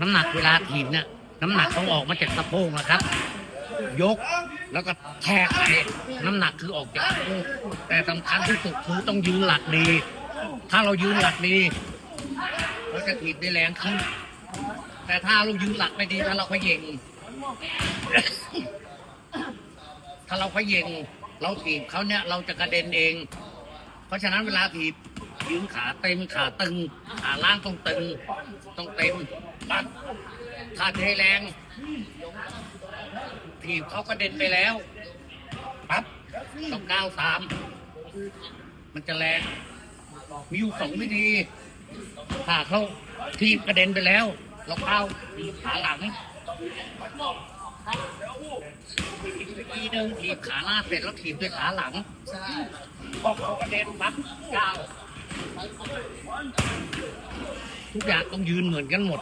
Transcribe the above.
น้ำหนักเวลาถีบเนี่ยน้ำหนักต้องออกมาจากสะโพกนะครับ ยกแล้วก็แทกไปน้ำหนักคือออกจากสะโพกแต่สำคัญที่สุดคือต้องยืนหลักดี ถ้าเรายืนหลักดีเราจะถีบได้แรงขึ้น แต่ถ้าเรายืนหลักไม่ดีถ้าเราขย่งถ้าเราขย่งเราถีบเขาเนี่ยเราจะกระเด็นเอง เพราะฉะนั้นเวลาถีบ ยืนขาเต็มขาตึงขาล่างต้องตึงต้องเต็มปั๊บถ้าเทแรง ถีบเขากระเด็นไปแล้วปั๊บต้องก้าวสามมันจะแรงมีอยู่สองวิธีถ้าเขาถีบกระเด็นไปแล้วเราก้าวขาหลังอีกวิธีหนึ่งถีบขาหน้าเสร็จแล้วถีบด้วยขาหลังใช่พอเขากระเด็นปั๊บก้าว ทุกอย่างต้องยืนเหมือนกันหมด